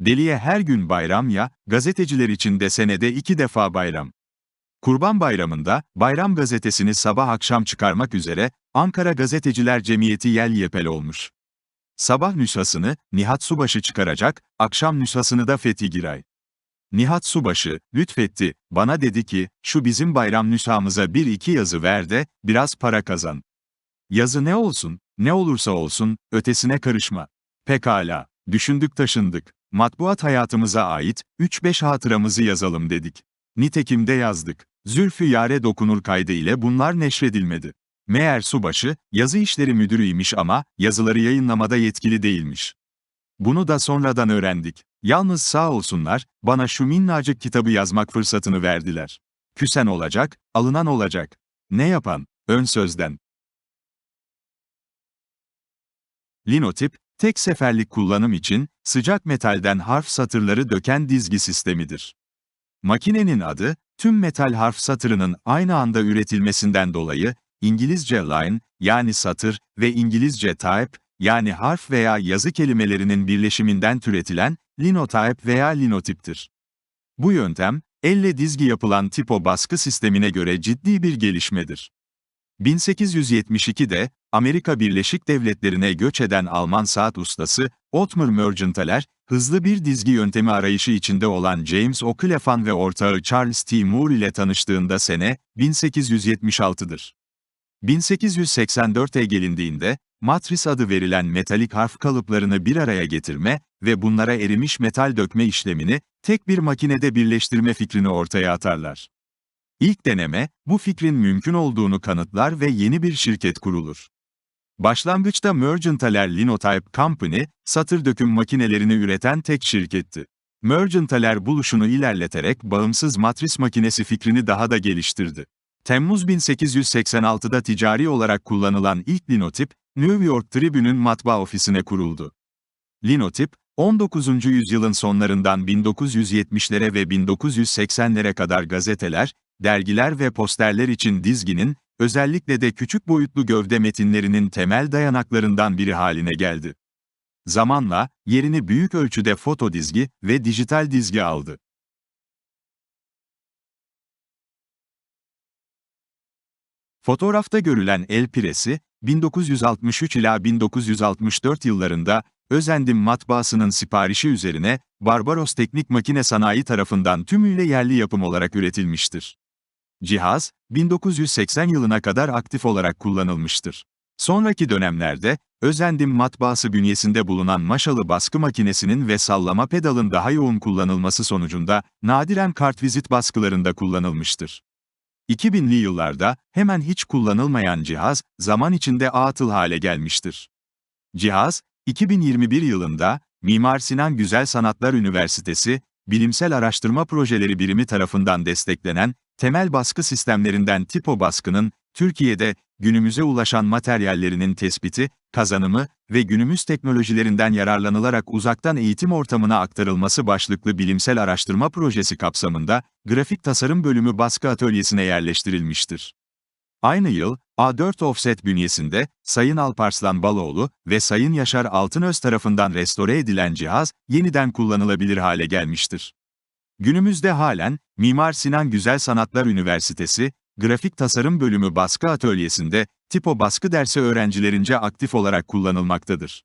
Deliye her gün bayram ya, gazeteciler için de senede iki defa bayram. Kurban Bayramı'nda, Bayram gazetesini sabah akşam çıkarmak üzere, Ankara Gazeteciler Cemiyeti yel yepel olmuş. Sabah nüshasını Nihat Subaşı çıkaracak, akşam nüshasını da Fethi Giray. Nihat Subaşı, lütfetti, bana dedi ki, şu bizim bayram nüshamıza bir iki yazı ver de, biraz para kazan. Yazı ne olsun, ne olursa olsun, ötesine karışma. Pekala, düşündük taşındık. Matbuat hayatımıza ait, 3-5 hatıramızı yazalım dedik. Nitekim de yazdık. Zülfü Yare dokunur kaydı ile bunlar neşredilmedi. Meğer Subaşı, yazı işleri müdürüymiş ama, yazıları yayınlamada yetkili değilmiş. Bunu da sonradan öğrendik. Yalnız sağ olsunlar, bana şu minnacık kitabı yazmak fırsatını verdiler. Küsen olacak, alınan olacak. Ne yapan? Ön sözden. Linotip, tek seferlik kullanım için, sıcak metalden harf satırları döken dizgi sistemidir. Makinenin adı, tüm metal harf satırının aynı anda üretilmesinden dolayı, İngilizce line, yani satır ve İngilizce type, yani harf veya yazı kelimelerinin birleşiminden türetilen, linotype veya linotiptir. Bu yöntem, elle dizgi yapılan tipo baskı sistemine göre ciddi bir gelişmedir. 1872'de, Amerika Birleşik Devletleri'ne göç eden Alman saat ustası, Ottmar Mergenthaler, hızlı bir dizgi yöntemi arayışı içinde olan James O'Clefan ve ortağı Charles T. Moore ile tanıştığında sene, 1876'dır. 1884'e gelindiğinde, matris adı verilen metalik harf kalıplarını bir araya getirme ve bunlara erimiş metal dökme işlemini, tek bir makinede birleştirme fikrini ortaya atarlar. İlk deneme, bu fikrin mümkün olduğunu kanıtlar ve yeni bir şirket kurulur. Başlangıçta Mergenthaler Linotype Company, satır döküm makinelerini üreten tek şirketti. Mergenthaler buluşunu ilerleterek bağımsız matris makinesi fikrini daha da geliştirdi. Temmuz 1886'da ticari olarak kullanılan ilk linotip, New York Tribune'ün matbaa ofisine kuruldu. Linotip, 19. yüzyılın sonlarından 1970'lere ve 1980'lere kadar gazeteler, dergiler ve posterler için dizginin, özellikle de küçük boyutlu gövde metinlerinin temel dayanaklarından biri haline geldi. Zamanla, yerini büyük ölçüde foto dizgi ve dijital dizgi aldı. Fotoğrafta görülen el piresi, 1963 ila 1964 yıllarında Özendim matbaasının siparişi üzerine Barbaros Teknik Makine Sanayi tarafından tümüyle yerli yapım olarak üretilmiştir. Cihaz, 1980 yılına kadar aktif olarak kullanılmıştır. Sonraki dönemlerde, Özendim matbaası bünyesinde bulunan maşalı baskı makinesinin ve sallama pedalın daha yoğun kullanılması sonucunda, nadiren kartvizit baskılarında kullanılmıştır. 2000'li yıllarda, hemen hiç kullanılmayan cihaz, zaman içinde atıl hale gelmiştir. Cihaz, 2021 yılında, Mimar Sinan Güzel Sanatlar Üniversitesi, Bilimsel Araştırma Projeleri Birimi tarafından desteklenen, temel baskı sistemlerinden tipo baskının, Türkiye'de, günümüze ulaşan materyallerinin tespiti, kazanımı ve günümüz teknolojilerinden yararlanılarak uzaktan eğitim ortamına aktarılması başlıklı bilimsel araştırma projesi kapsamında, Grafik Tasarım Bölümü baskı atölyesine yerleştirilmiştir. Aynı yıl, A4 Offset bünyesinde, Sayın Alparslan Baloğlu ve Sayın Yaşar Altınöz tarafından restore edilen cihaz, yeniden kullanılabilir hale gelmiştir. Günümüzde halen, Mimar Sinan Güzel Sanatlar Üniversitesi, Grafik Tasarım Bölümü Baskı Atölyesi'nde, tipo baskı dersi öğrencilerince aktif olarak kullanılmaktadır.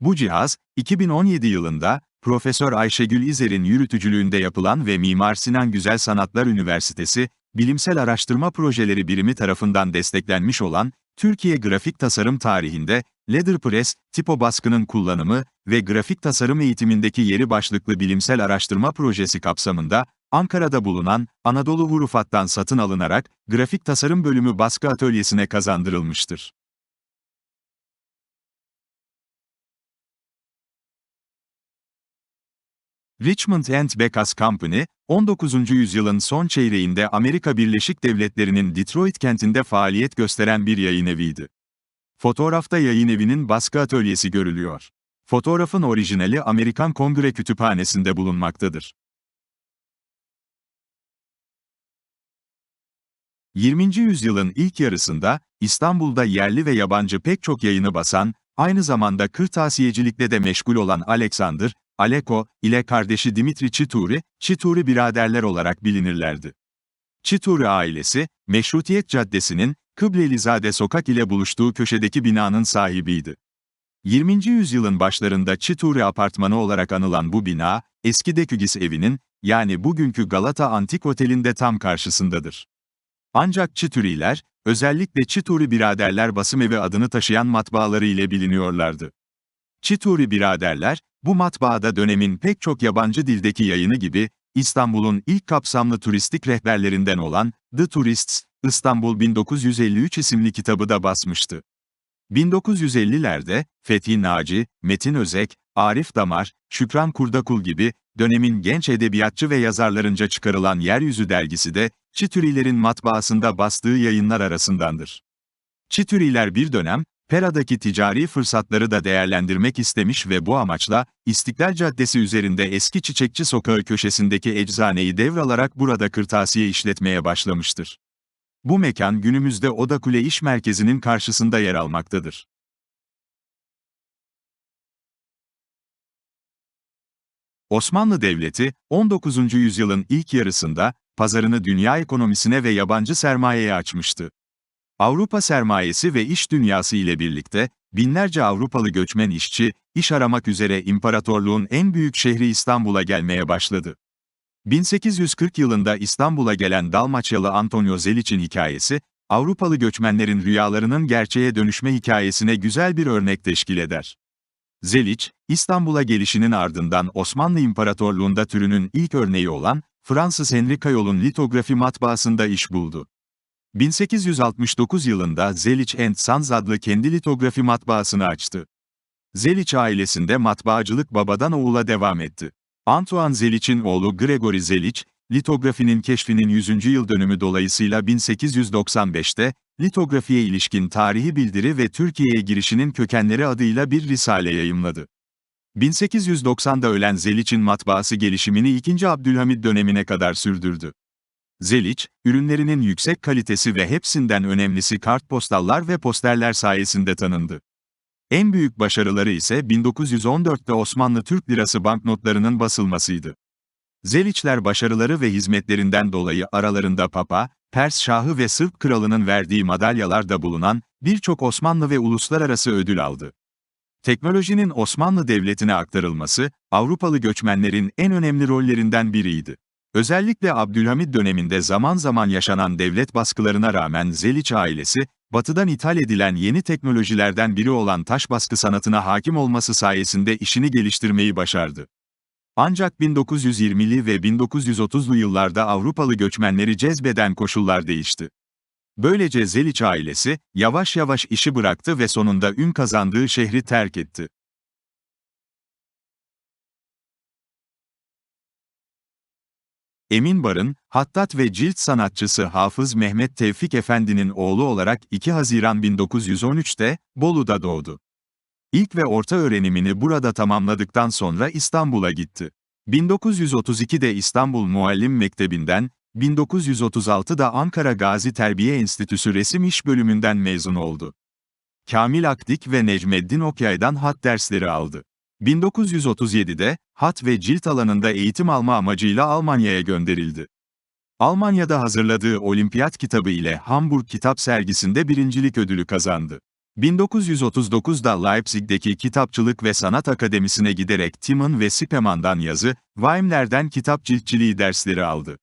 Bu cihaz, 2017 yılında, Profesör Ayşegül İzer'in yürütücülüğünde yapılan ve Mimar Sinan Güzel Sanatlar Üniversitesi, Bilimsel Araştırma Projeleri Birimi tarafından desteklenmiş olan, Türkiye grafik tasarım tarihinde, letterpress, tipo baskının kullanımı ve grafik tasarım eğitimindeki yeri başlıklı bilimsel araştırma projesi kapsamında, Ankara'da bulunan Anadolu Hurufat'tan satın alınarak, grafik tasarım bölümü baskı atölyesine kazandırılmıştır. Richmond and Becas Company, 19. yüzyılın son çeyreğinde Amerika Birleşik Devletleri'nin Detroit kentinde faaliyet gösteren bir yayın eviydi. Fotoğrafta yayın evinin baskı atölyesi görülüyor. Fotoğrafın orijinali Amerikan Kongre Kütüphanesi'nde bulunmaktadır. 20. yüzyılın ilk yarısında, İstanbul'da yerli ve yabancı pek çok yayını basan, aynı zamanda kırtasiyecilikle de meşgul olan Alexander, Aleko ile kardeşi Dimitri Çituri, Çituri biraderler olarak bilinirlerdi. Çituri ailesi, Meşrutiyet Caddesi'nin Kıblelizade sokak ile buluştuğu köşedeki binanın sahibiydi. 20. yüzyılın başlarında Çituri apartmanı olarak anılan bu bina, eski Dekügis evinin, yani bugünkü Galata Antik Oteli'nde tam karşısındadır. Ancak Çituriler, özellikle Çituri biraderler basım evi adını taşıyan matbaaları ile biliniyorlardı. Çituri biraderler, bu matbaada dönemin pek çok yabancı dildeki yayını gibi, İstanbul'un ilk kapsamlı turistik rehberlerinden olan The Tourists, İstanbul 1953 isimli kitabı da basmıştı. 1950'lerde Fethi Naci, Metin Özek, Arif Damar, Şükran Kurdakul gibi dönemin genç edebiyatçı ve yazarlarınca çıkarılan Yeryüzü dergisi de Çitürilerin matbaasında bastığı yayınlar arasındandır. Çitüriler bir dönem Pera'daki ticari fırsatları da değerlendirmek istemiş ve bu amaçla İstiklal Caddesi üzerinde eski Çiçekçi Sokağı köşesindeki eczaneyi devralarak burada kırtasiye işletmeye başlamıştır. Bu mekan günümüzde Odakule İş Merkezi'nin karşısında yer almaktadır. Osmanlı Devleti, 19. yüzyılın ilk yarısında, pazarını dünya ekonomisine ve yabancı sermayeye açmıştı. Avrupa sermayesi ve iş dünyası ile birlikte, binlerce Avrupalı göçmen işçi, iş aramak üzere imparatorluğun en büyük şehri İstanbul'a gelmeye başladı. 1840 yılında İstanbul'a gelen Dalmaçyalı Antonio Zeliç'in hikayesi, Avrupalı göçmenlerin rüyalarının gerçeğe dönüşme hikayesine güzel bir örnek teşkil eder. Zeliç, İstanbul'a gelişinin ardından Osmanlı İmparatorluğunda türünün ilk örneği olan Fransız Henri Cayol'un litografi matbaasında iş buldu. 1869 yılında Zeliç Sons adlı kendi litografi matbaasını açtı. Zeliç ailesinde matbaacılık babadan oğula devam etti. Antoine Zeliç'in oğlu Gregory Zeliç, litografinin keşfinin 100. yıl dönümü dolayısıyla 1895'te, litografiye ilişkin tarihi bildiri ve Türkiye'ye girişinin kökenleri adıyla bir risale yayımladı. 1890'da ölen Zeliç'in matbaası gelişimini 2. Abdülhamid dönemine kadar sürdürdü. Zeliç, ürünlerinin yüksek kalitesi ve hepsinden önemlisi kartpostallar ve posterler sayesinde tanındı. En büyük başarıları ise 1914'te Osmanlı Türk Lirası banknotlarının basılmasıydı. Zeliçler başarıları ve hizmetlerinden dolayı aralarında Papa, Pers Şahı ve Sırp Kralı'nın verdiği madalyalar da bulunan birçok Osmanlı ve uluslararası ödül aldı. Teknolojinin Osmanlı Devleti'ne aktarılması, Avrupalı göçmenlerin en önemli rollerinden biriydi. Özellikle Abdülhamid döneminde zaman zaman yaşanan devlet baskılarına rağmen Zeliç ailesi, batıdan ithal edilen yeni teknolojilerden biri olan taş baskı sanatına hakim olması sayesinde işini geliştirmeyi başardı. Ancak 1920'li ve 1930'lu yıllarda Avrupalı göçmenleri cezbeden koşullar değişti. Böylece Zeliç ailesi, yavaş yavaş işi bıraktı ve sonunda ün kazandığı şehri terk etti. Emin Barın, hattat ve cilt sanatçısı Hafız Mehmet Tevfik Efendi'nin oğlu olarak 2 Haziran 1913'te Bolu'da doğdu. İlk ve orta öğrenimini burada tamamladıktan sonra İstanbul'a gitti. 1932'de İstanbul Muallim Mektebi'nden, 1936'da Ankara Gazi Terbiye Enstitüsü Resim İş Bölümünden mezun oldu. Kamil Akdik ve Necmeddin Okyay'dan hat dersleri aldı. 1937'de, hat ve cilt alanında eğitim alma amacıyla Almanya'ya gönderildi. Almanya'da hazırladığı olimpiyat kitabı ile Hamburg Kitap Sergisi'nde birincilik ödülü kazandı. 1939'da Leipzig'deki Kitapçılık ve Sanat Akademisi'ne giderek Timon ve Sipeman'dan yazı, Weimler'den kitap ciltçiliği dersleri aldı.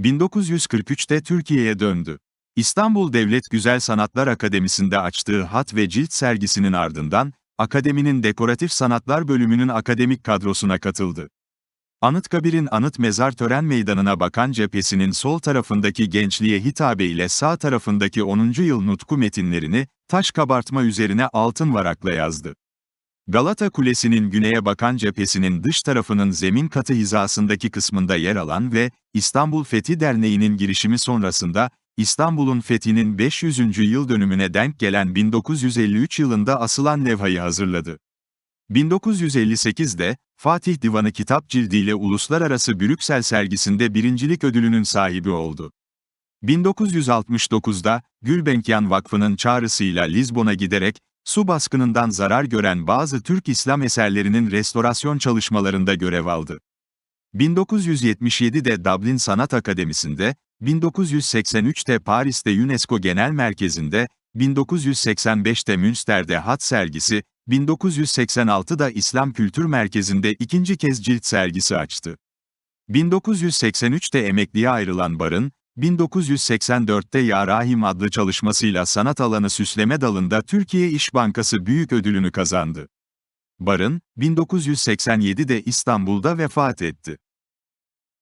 1943'te Türkiye'ye döndü. İstanbul Devlet Güzel Sanatlar Akademisi'nde açtığı hat ve cilt sergisinin ardından, Akademinin Dekoratif Sanatlar Bölümünün akademik kadrosuna katıldı. Anıtkabir'in anıt mezar tören meydanına bakan cephesinin sol tarafındaki gençliğe hitabe ile sağ tarafındaki 10. yıl nutku metinlerini, taş kabartma üzerine altın varakla yazdı. Galata Kulesi'nin güneye bakan cephesinin dış tarafının zemin katı hizasındaki kısmında yer alan ve İstanbul Fethi Derneği'nin girişimi sonrasında İstanbul'un fethinin 500. yıl dönümüne denk gelen 1953 yılında asılan levhayı hazırladı. 1958'de, Fatih Divanı kitap cildiyle Uluslararası Brüksel sergisinde birincilik ödülünün sahibi oldu. 1969'da, Gülbenkian Vakfı'nın çağrısıyla Lizbon'a giderek, Su baskınından zarar gören bazı Türk İslam eserlerinin restorasyon çalışmalarında görev aldı. 1977'de Dublin Sanat Akademisi'nde, 1983'te Paris'te UNESCO Genel Merkezi'nde, 1985'te Münster'de Hat sergisi, 1986'da İslam Kültür Merkezi'nde ikinci kez cilt sergisi açtı. 1983'te emekliye ayrılan Barın, 1984'te Ya Rahim adlı çalışmasıyla sanat alanı süsleme dalında Türkiye İş Bankası Büyük Ödülünü kazandı. Barın, 1987'de İstanbul'da vefat etti.